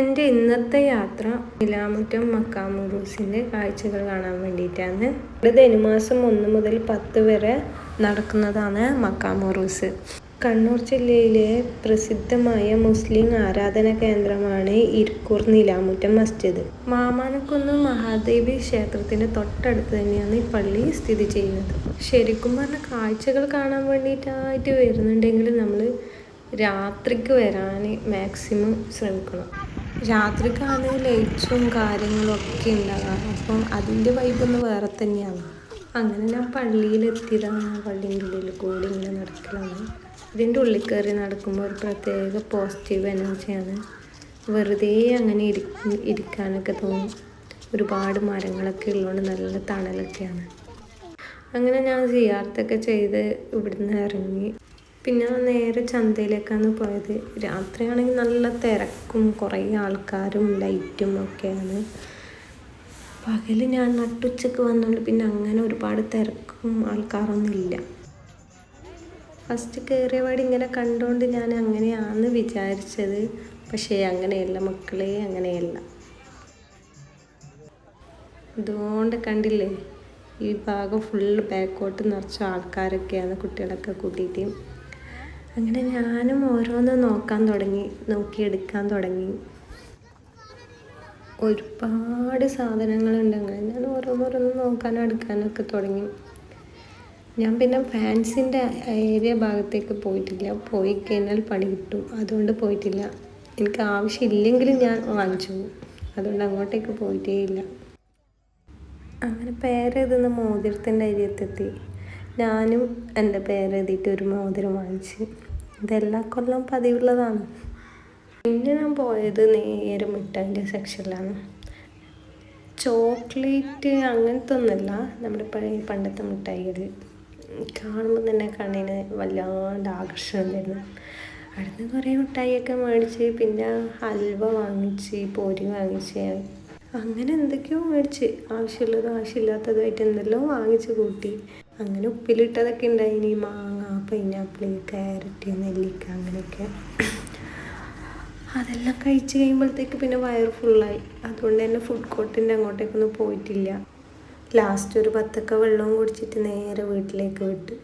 എന്റെ ഇന്നത്തെ യാത്ര നിലാമുറ്റം മക്കാമുറൂസിന്റെ കാഴ്ചകൾ കാണാൻ വേണ്ടിയിട്ടാണ്. ഇവിടെ ധനുമാസം ഒന്ന് മുതൽ പത്ത് വരെ നടക്കുന്നതാണ് മക്കാമുറൂസ് കണ്ണൂർ ജില്ലയിലെ പ്രസിദ്ധമായ മുസ്ലിം ആരാധന കേന്ദ്രമാണ് ഇരിക്കൂർ നിലാമുറ്റം മസ്ജിദ്. മാമാനക്കുന്ന് മഹാദേവി ക്ഷേത്രത്തിന്റെ തൊട്ടടുത്ത് തന്നെയാണ് ഈ പള്ളി സ്ഥിതി ചെയ്യുന്നത്. ശരിക്കും പറഞ്ഞാൽ കാഴ്ചകൾ കാണാൻ വേണ്ടിയിട്ടായിട്ട് വരുന്നുണ്ടെങ്കിൽ നമ്മൾ രാത്രിക്ക് വരാൻ മാക്സിമം ശ്രമിക്കണം. രാത്രിക്കാണ് ലൈറ്റ്സും കാര്യങ്ങളും ഒക്കെ ഉണ്ടാകാം. അപ്പം അതിന്റെ വൈബൊന്ന് വേറെ തന്നെയാണ്. അങ്ങനെ ഞാൻ പള്ളിയിലെത്തിയതാണ്. പള്ളിന്റെ ഉള്ളിൽ കൂടി ഇങ്ങനെ നടക്കലാണ്. ഇതിന്റെ ഉള്ളിൽ കയറി നടക്കുമ്പോൾ ഒരു പ്രത്യേക പോസിറ്റീവ് എനർജിയാണ് വെറുതെ അങ്ങനെ ഇരി ഇരിക്കാനൊക്കെ തോന്നും. ഒരുപാട് മരങ്ങളൊക്കെ ഉള്ളതുകൊണ്ട് നല്ല തണലൊക്കെയാണ്. അങ്ങനെ ഞാൻ ചെയ്യാർത്തൊക്കെ ചെയ്ത് ഇവിടുന്ന് ഇറങ്ങി. പിന്നെ നേരെ ചന്തയിലേക്കാണ് പോയത്. രാത്രിയാണെങ്കിൽ നല്ല തിരക്കും കുറേ ആൾക്കാരും ലൈറ്റും ഒക്കെയാണ്. പകൽ ഞാൻ നട്ടുച്ചക്ക് വന്നുകൊണ്ട് പിന്നെ അങ്ങനെ ഒരുപാട് തിരക്കും ആൾക്കാരൊന്നും ഇല്ല ഫസ്റ്റ് കയറിയ പാടി ഇങ്ങനെ കണ്ടുകൊണ്ട് ഞാൻ അങ്ങനെയാണെന്ന് വിചാരിച്ചത്. പക്ഷേ അങ്ങനെയല്ല മക്കളെ അങ്ങനെയല്ല. ഇതുകൊണ്ട് കണ്ടില്ലേ ഈ ഭാഗം ഫുള്ള് ബാക്കോട്ട് നിറച്ച ആൾക്കാരൊക്കെയാണ് കുട്ടികളൊക്കെ കൂട്ടിയിട്ട്. അങ്ങനെ ഞാനും ഓരോന്ന് നോക്കാൻ തുടങ്ങി നോക്കിയെടുക്കാൻ തുടങ്ങി. ഒരുപാട് സാധനങ്ങളുണ്ട് അങ്ങനെ ഞാൻ ഓരോന്നോരോന്ന് നോക്കാനും എടുക്കാനൊക്കെ തുടങ്ങി. ഞാൻ പിന്നെ ഫാൻസിന്റെ ഏരിയ ഭാഗത്തേക്ക് പോയിട്ടില്ല. പോയി കഴിഞ്ഞാൽ പണി കിട്ടും. അതുകൊണ്ട് പോയിട്ടില്ല. എനിക്ക് ആവശ്യമില്ലെങ്കിലും ഞാൻ വാങ്ങിച്ചു. അതുകൊണ്ട് അങ്ങോട്ടേക്ക് പോയിട്ടേ ഇല്ല അങ്ങനെ പേരെ ഇതൊന്ന് മോതിരത്തിന്റെ അരിയത്തെത്തി ഞാനും എന്റെ പേരെഴുതിയിട്ട് ഒരു മോതിരം വാങ്ങിച്ച്. ഇതെല്ലാ കൊല്ലം പതിവുള്ളതാണ്. പിന്നെ ഞാൻ പോയത് നേരെ മിഠായിന്റെ സെക്ഷനിലാണ്. ചോക്ലേറ്റ് അങ്ങനത്തെ ഒന്നുമല്ല നമ്മുടെ പഴയ പണ്ടത്തെ മിഠായികൾ. കാണുമ്പോൾ തന്നെ കണ്ണിന് വല്ലാണ്ട് ആകർഷണം തരുന്നു. അവിടുന്ന് കുറേ മിഠായിയൊക്കെ മേടിച്ച് പിന്നെ ഹൽവ വാങ്ങിച്ച് പൊരി വാങ്ങിച്ച്. അങ്ങനെ എന്തൊക്കെയോ മേടിച്ച്. ആവശ്യമുള്ളതും ആവശ്യമില്ലാത്തതുമായിട്ട് എന്തെല്ലാം വാങ്ങിച്ച് കൂട്ടി. അങ്ങനെ ഉപ്പിലിട്ടതൊക്കെ ഉണ്ടായിനി മാങ്ങ പൈനാപ്പിൾ ക്യാരറ്റ് നെല്ലിക്ക അങ്ങനെയൊക്കെ. അതെല്ലാം കഴിച്ച് കഴിയുമ്പോഴത്തേക്ക് പിന്നെ വയറ് ഫുള്ളായി അതുകൊണ്ട് തന്നെ ഫുഡ് കോർട്ടിന്റെ അങ്ങോട്ടേക്കൊന്നും പോയിട്ടില്ല. ലാസ്റ്റ് ഒരു പത്തൊക്കെ വെള്ളവും കുടിച്ചിട്ട് നേരെ വീട്ടിലേക്ക് വിട്ടു.